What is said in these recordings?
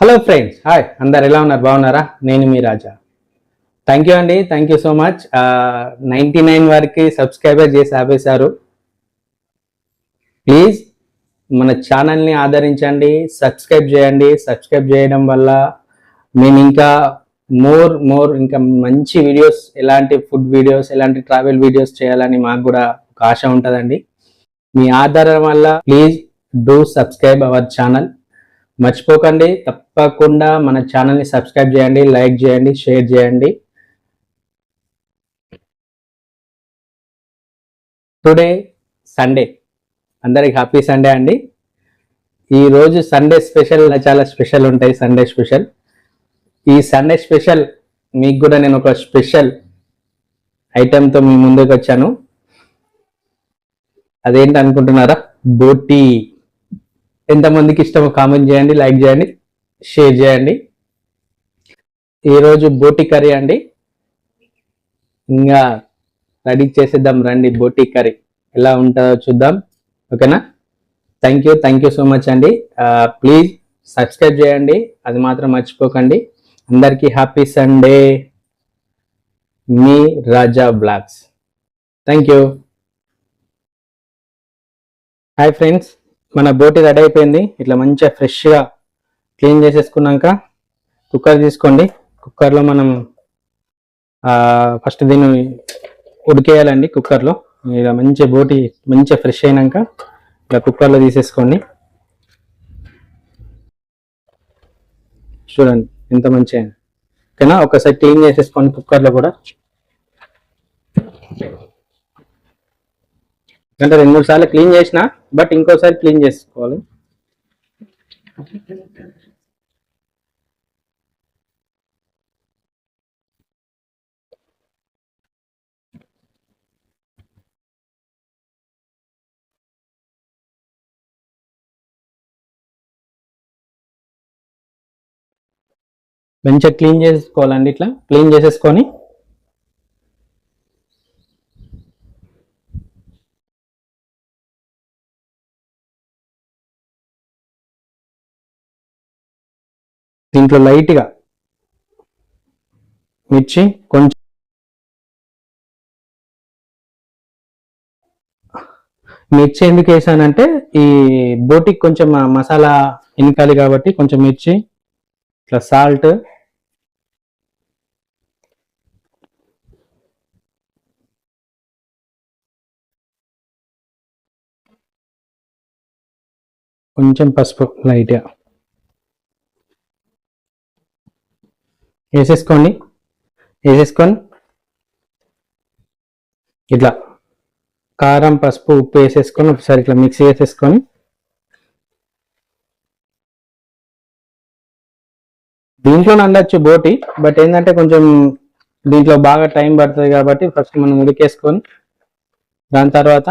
Hello friends hi అందరు ఎలా ఉన్నారు? బాగున్నారా? నేను మీ రాజా. థ్యాంక్ యూ అండి. Thank you so much ninety nine వరకు సబ్స్క్రైబర్ చేసి ఆపేశారు. ప్లీజ్ మన ఛానల్ని ఆదరించండి సబ్స్క్రైబ్ చేయండి. సబ్స్క్రైబ్ చేయడం వల్ల మేము ఇంకా మోర్ మోర్ ఇంకా మంచి వీడియోస్ ఎలాంటి ఫుడ్ వీడియోస్ ఎలాంటి ట్రావెల్ వీడియోస్ చేయాలని మాకు కూడా ఒక ఆశ ఉంటుందండి. మీ ఆధారం వల్ల please do subscribe our channel మర్చిపోకండి. తప్పకుండా మన ఛానల్ని సబ్స్క్రైబ్ చేయండి లైక్ చేయండి షేర్ చేయండి. Today Sunday. అందరికి హ్యాపీ సండే అండి. ఈరోజు సండే స్పెషల్ చాలా స్పెషల్ ఉంటాయి సండే స్పెషల్. ఈ సండే స్పెషల్ మీకు కూడా నేను ఒక స్పెషల్ ఐటెంతో మీ ముందుకు వచ్చాను. అదేంటి అనుకుంటున్నారా బోటీ. ఎంతమందికి ఇష్టమో కామెంట్ చేయండి లైక్ చేయండి షేర్ చేయండి. ఈరోజు బోటి కర్రీ అండి. ఇంకా రెడీ చేసేద్దాం రండి బోటి కర్రీ. ఎలా ఉంటుందో చూద్దాం. ఓకేనా? Thank you thank you so much అండి. ప్లీజ్ సబ్స్క్రైబ్ చేయండి. అది మాత్రం మర్చిపోకండి. అందరికీ happy Sunday me Raja vlogs. Thank you hi friends మన బోటి రెడీ అయిపోయింది. ఇట్లా మంచిగా ఫ్రెష్గా క్లీన్ చేసేసుకున్నాక కుక్కర్ తీసుకోండి. కుక్కర్లో మనం ఫస్ట్ దీన్ని ఉడికేయాలండి కుక్కర్లో ఇలా మంచి బోటి మంచిగా ఫ్రెష్ అయినాక ఇలా కుక్కర్లో తీసేసుకోండి. చూడండి ఎంత మంచిగా ఓకేనా? ఒకసారి క్లీన్ చేసేసుకోండి కుక్కర్లో కూడా. అంటే రెండు మూడు సార్లు క్లీన్ చేసిన బట్ ఇంకోసారి క్లీన్ చేసుకోవాలి. మంచిగా క్లీన్ చేసుకోవాలండి ఇట్లా. క్లీన్ చేసేసుకొని దీంట్లో లైట్గా మిర్చి కొంచెం మిర్చి ఎందుకు వేసానంటే ఈ బోటికి కొంచెం మసాలా ఇనకాలి కాబట్టి కొంచెం మిర్చి ఇట్లా సాల్ట్ కొంచెం పసుపు లైట్గా వేసేసుకోండి. వేసేసుకొని ఇట్లా కారం పసుపు ఉప్పు వేసేసుకొని ఒకసారి ఇట్లా మిక్స్ చేసేసుకొని దీంట్లోనే అందచ్చు బోటి బట్ ఏంటంటే కొంచెం దీంట్లో బాగా టైం పడుతుంది కాబట్టి ఫస్ట్ మనం ఉడికేసుకొని దాని తర్వాత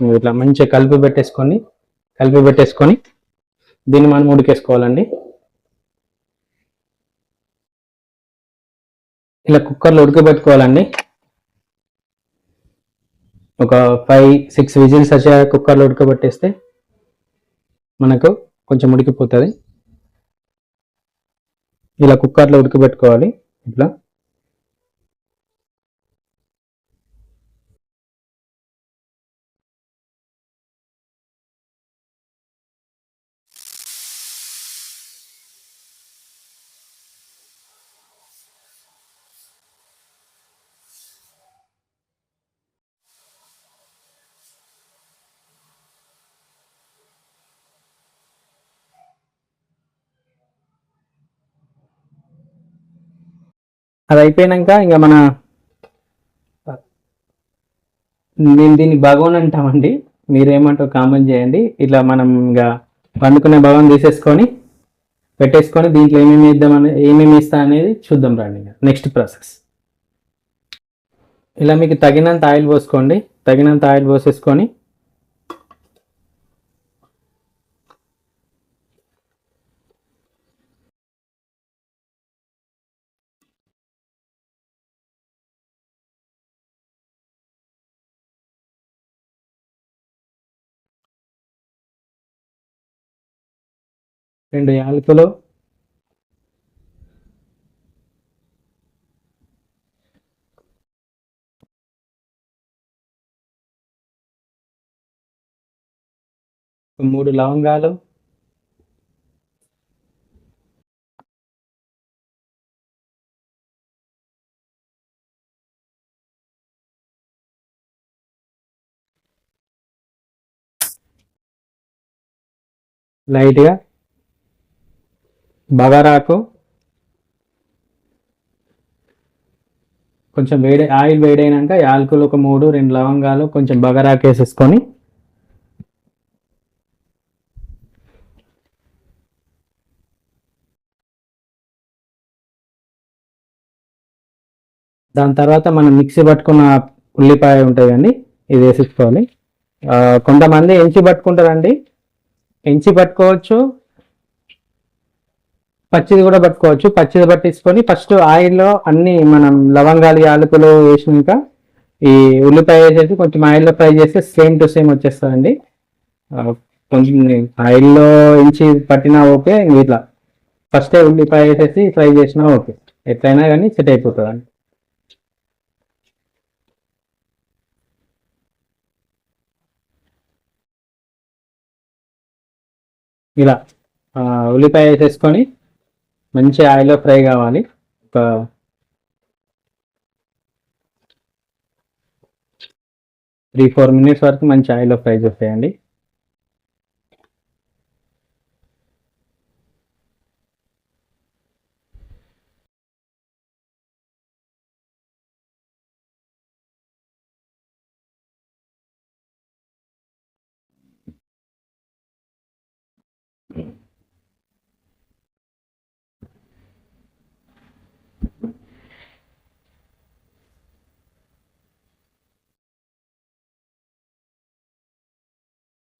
ఇట్లా మంచిగా కలిపి పెట్టేసుకొని కలిపి పెట్టేసుకొని దీన్ని మనం ఉడికేసుకోవాలండి. ఇలా కుక్కర్లో ఉడకబెట్టుకోవాలండి. ఒక ఫైవ్ సిక్స్ విజిల్స్ వచ్చే కుక్కర్లో ఉడకబెట్టేస్తే మనకు కొంచెం ఉడికిపోతుంది. ఇలా కుక్కర్లో ఉడకబెట్టుకోవాలి. ఇట్లా. అది అయిపోయినాక ఇంకా మన మేము దీన్ని భగవాన్ అంటామండి. మీరేమంటో కామెంట్ చేయండి. ఇట్లా మనం ఇంకా వండుకునే భగవాన్ తీసేసుకొని పెట్టేసుకొని దీంట్లో ఏమేమి వేద్దామని ఏమేమి ఇస్తా అనేది చూద్దాం రండి నెక్స్ట్ ప్రాసెస్ ఇలా మీకు తగినంత ఆయిల్ పోసుకోండి. తగినంత ఆయిల్ పోసేసుకొని రెండు యాలకులు. మూడు లవంగాలు. లైట్గా బగారాకు. కొంచెం వేడి ఆయిల్ వేడైనాక యాలకులు ఒక మూడు రెండు లవంగాలు కొంచెం బగారాకు వేసేసుకొని దాని తర్వాత మనం మిక్సీ పట్టుకున్న ఉల్లిపాయ ఉంటుంది అండి ఇది వేసేసుకోవాలి. కొంతమంది ఎంచి పట్టుకుంటారండి. ఎంచి పట్టుకోవచ్చు పచ్చిది కూడా పట్టుకోవచ్చు. పచ్చిది పట్టించుకొని ఫస్ట్ ఆయిల్లో అన్ని మనం లవంగాలు యాలకులు వేసినాక ఈ ఉల్లిపాయ వేసేసి కొంచెం ఆయిల్లో ఫ్రై చేస్తే సేమ్ టు సేమ్ వచ్చేస్తుందండి. కొంచెం ఆయిల్లో ఇంచి పట్టినా ఓకే ఇట్లా. ఫస్టే ఉల్లిపాయ వేసేసి ఫ్రై చేసినా ఓకే. ఎట్లయినా కానీ సెట్ అయిపోతుంది ఇలా ఉల్లిపాయ వేసేసుకొని మంచి ఆయిల్లో ఫ్రై కావాలి. ఒక త్రీ ఫోర్ మినిట్స్ వరకు మంచి ఆయిల్లో ఫ్రై చేసేయండి.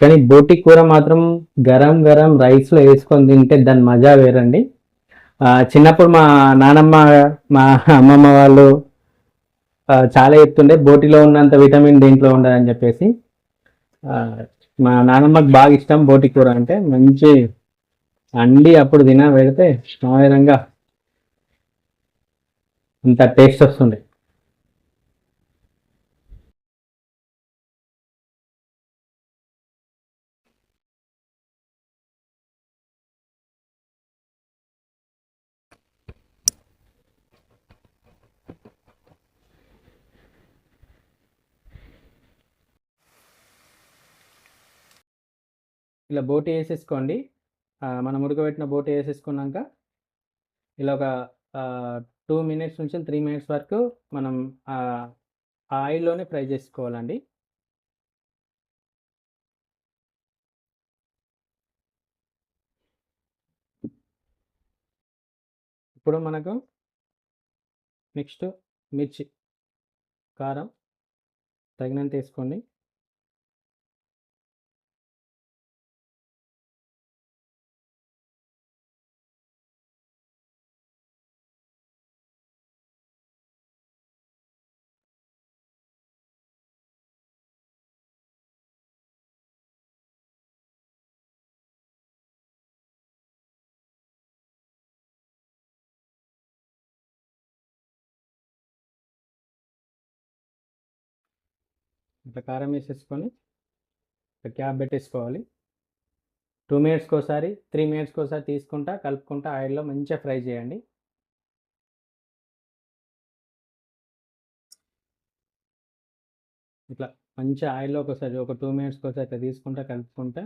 కానీ బోటి కూర మాత్రం గరం గరం రైస్లో వేసుకొని తింటే దాని మజా వేరండి. చిన్నప్పుడు మా నానమ్మ మా అమ్మమ్మ వాళ్ళు చాలా చెప్తుండే బోటిలో ఉన్నంత విటమిన్ దీంట్లో ఉండదని చెప్పేసి. మా నానమ్మకి బాగా ఇష్టం బోటి కూర అంటే. మంచి అండి అప్పుడు తిన పెడితే మామూలంగా అంత టేస్ట్ వస్తుండే. ఇలా బోటి వేసేసుకోండి. మనం ఉడకబెట్టిన బోటి వేసేసుకున్నాక ఇలా ఒక టూ మినిట్స్ నుంచి త్రీ మినిట్స్ వరకు మనం ఆ ఆయిల్లోనే ఫ్రై చేసుకోవాలండి. ఇప్పుడు మనకు నెక్స్ట్ మిర్చి కారం తగినంత వేసుకోండి. ఇట్లా కారం వేసేసుకొని ఇట్లా క్యాప్ పెట్టేసుకోవాలి. టూ మినిట్స్కి ఒకసారి త్రీ మినిట్స్కి ఒకసారి తీసుకుంటా కలుపుకుంటా ఆయిల్లో మంచిగా ఫ్రై చేయండి. ఇట్లా మంచి ఆయిల్లో ఒకసారి ఒక టూ మినిట్స్కి ఒకసారి ఇట్లా తీసుకుంటా కలుపుకుంటా.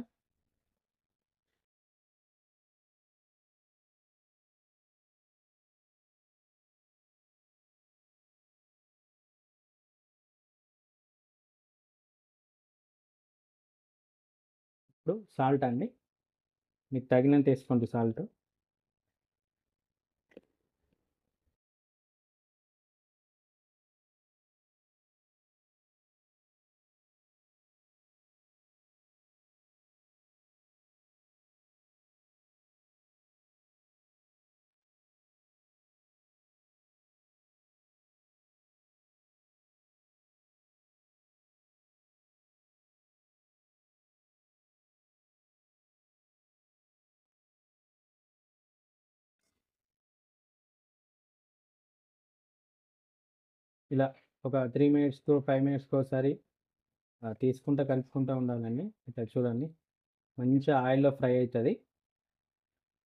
ఇప్పుడు సాల్ట్ అండి. మీకు తగినంత వేసుకోండి సాల్ట్. ఇలా ఒక త్రీ మినిట్స్కి ఫైవ్ మినిట్స్కి ఒకసారి తీసుకుంటూ తీసుకుంటా కలుపుకుంటూ ఉండాలండి. ఇట్లా చూడండి. మంచిగా ఆయిల్లో ఫ్రై అవుతుంది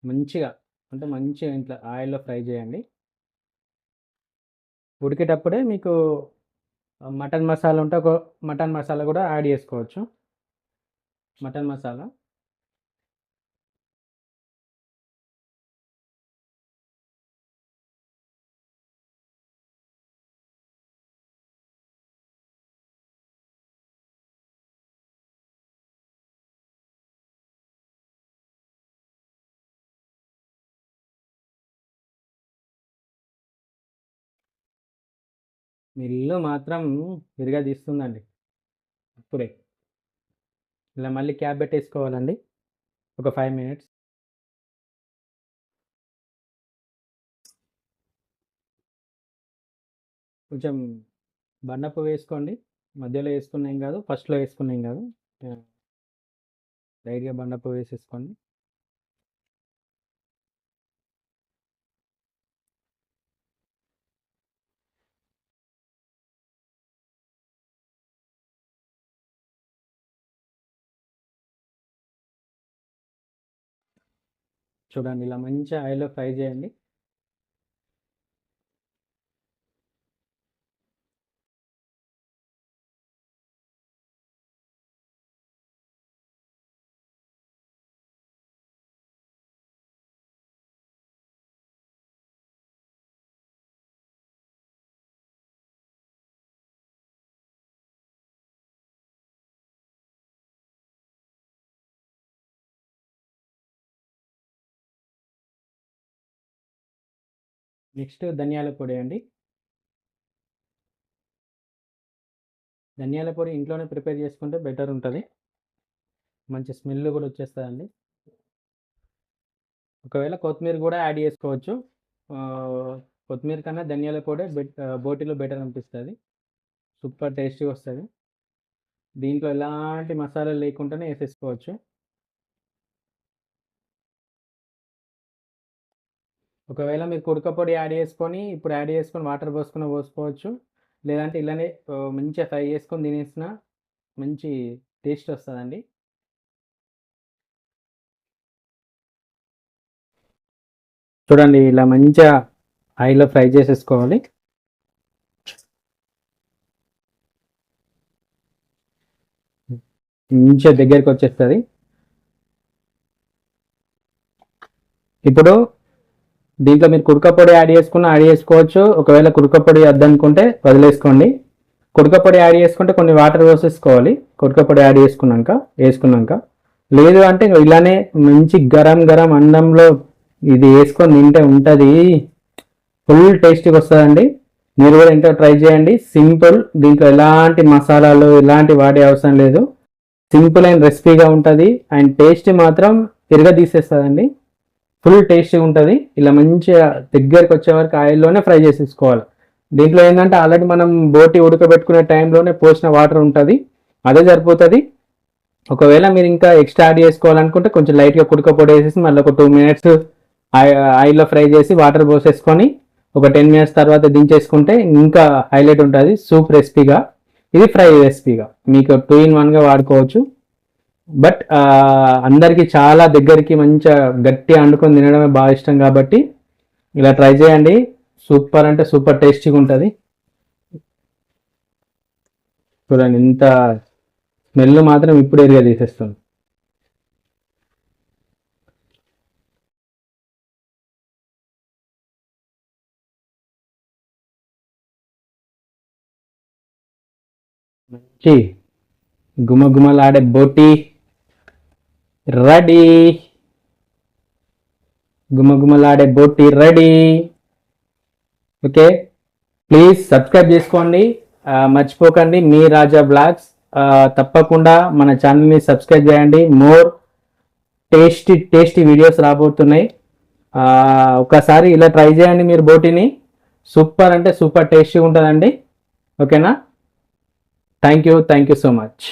మంచిగా అంటే మంచిగా ఇంట్లో ఆయిల్లో ఫ్రై చేయండి. ఉడికేటప్పుడే మీకు మటన్ మసాలా ఉంటే ఒక మటన్ మసాలా కూడా యాడ్ చేసుకోవచ్చు. మటన్ మసాలా. మీ ఇల్లు మాత్రం తీస్తుందండి. ఇప్పుడే. ఇలా మళ్ళీ క్యాబ్ పెట్టేసుకోవాలండి. ఒక ఫైవ్ మినిట్స్. కొంచెం బండపు వేసుకోండి. మధ్యలో వేసుకున్నాం కాదు ఫస్ట్లో వేసుకున్నాం కాదు. లైట్గా బండపు వేసేసుకోండి. చూడండి. ఇలా మంచి ఆయిల్లో ఫ్రై చేయండి. నెక్స్ట్ ధనియాల పొడి అండి. ధనియాల పొడి ఇంట్లోనే ప్రిపేర్ చేసుకుంటే బెటర్ ఉంటుంది. మంచి స్మెల్ కూడా వచ్చేస్తుందండి. ఒకవేళ కొత్తిమీర కూడా యాడ్ చేసుకోవచ్చు. కొత్తిమీర కన్నా ధనియాల పొడి బెట్ బోటిలో బెటర్ అనిపిస్తుంది. సూపర్ టేస్టీగా వస్తుంది. దీంట్లో ఎలాంటి మసాలా లేకుండానే వేసేసుకోవచ్చు. ఒకవేళ మీరు కుడకపొడి యాడ్ చేసుకొని ఇప్పుడు యాడ్ చేసుకొని వాటర్ పోసుకుని పోసుకోవచ్చు. లేదంటే ఇలానే మంచిగా ఫ్రై చేసుకొని తినేసిన మంచి టేస్ట్ వస్తుందండి. చూడండి ఇలా మంచిగా ఆయిల్లో ఫ్రై చేసేసుకోవాలి. మంచిగా దగ్గరికి వచ్చేస్తుంది. ఇప్పుడు దీంట్లో మీరు కురకపొడి యాడ్ చేసుకున్న యాడ్ చేసుకోవచ్చు. ఒకవేళ కుడకపొడి వద్దనుకుంటే వదిలేసుకోండి. కుడకపొడి యాడ్ చేసుకుంటే కొన్ని వాటర్ పోసేసుకోవాలి. కుడకపొడి యాడ్ చేసుకున్నాక వేసుకున్నాక. లేదు అంటే ఇలానే మంచి గరం గరం అన్నంలో ఇది వేసుకొని తింటే ఉంటుంది. ఫుల్ టేస్టీగా వస్తుందండి. మీరు కూడా ఇంట్లో ట్రై చేయండి. సింపుల్ దీంట్లో ఎలాంటి మసాలాలు ఎలాంటి వాడే అవసరం లేదు. సింపుల్ అయిన రెసిపీగా ఉంటుంది. అండ్ టేస్ట్ మాత్రం తిరగ తీసేస్తుందండి ఫుల్ టేస్టీగా ఉంటుంది. ఇలా మంచిగా దగ్గరికి వచ్చే వరకు ఆయిల్లోనే ఫ్రై చేసేసుకోవాలి. దీంట్లో ఏంటంటే ఆల్రెడీ మనం బోటి ఉడకబెట్టుకునే టైంలోనే పోసిన వాటర్ ఉంటుంది. అదే సరిపోతుంది. ఒకవేళ మీరు ఇంకా ఎక్స్ట్రా యాడ్ చేసుకోవాలనుకుంటే కొంచెం లైట్గా కుడకపోటీ వేసేసి మళ్ళీ ఒక టూ మినిట్స్ ఆయిల్లో ఫ్రై చేసి వాటర్ పోసేసుకొని ఒక టెన్ మినిట్స్ తర్వాత దించేసుకుంటే ఇంకా హైలైట్ ఉంటుంది. సూప్ రెసిపీగా. ఇది ఫ్రై రెసిపీగా. మీకు టూ ఇన్ వన్గా వాడుకోవచ్చు. బట్ అందరికి చాలా దగ్గరికి మంచిగా గట్టి అండుకొని తినడమే బాగా ఇష్టం కాబట్టి ఇలా ట్రై చేయండి. సూపర్ అంటే సూపర్ టేస్టీగా ఉంటుంది. చూడండి ఇంత స్మెల్ మాత్రం ఇప్పుడు ఏరియా తీసేస్తుంది మంచి గుమగుమలాడే బోటి రెడీ. గుమగుమలాడే బోటి రెడీ. ఓకే ప్లీజ్ సబ్స్క్రైబ్ చేసుకోండి. మర్చిపోకండి మీ రాజా బ్లాగ్స్. తప్పకుండా మన ఛానల్ని సబ్స్క్రైబ్ చేయండి. మోర్ టేస్టీ టేస్టీ వీడియోస్ రాబోతున్నాయి. ఒకసారి ఇలా ట్రై చేయండి మీరు బోటిని. సూపర్ అంటే సూపర్ టేస్టీ ఉంటుందండి. ఓకేనా? Thank you thank you so much.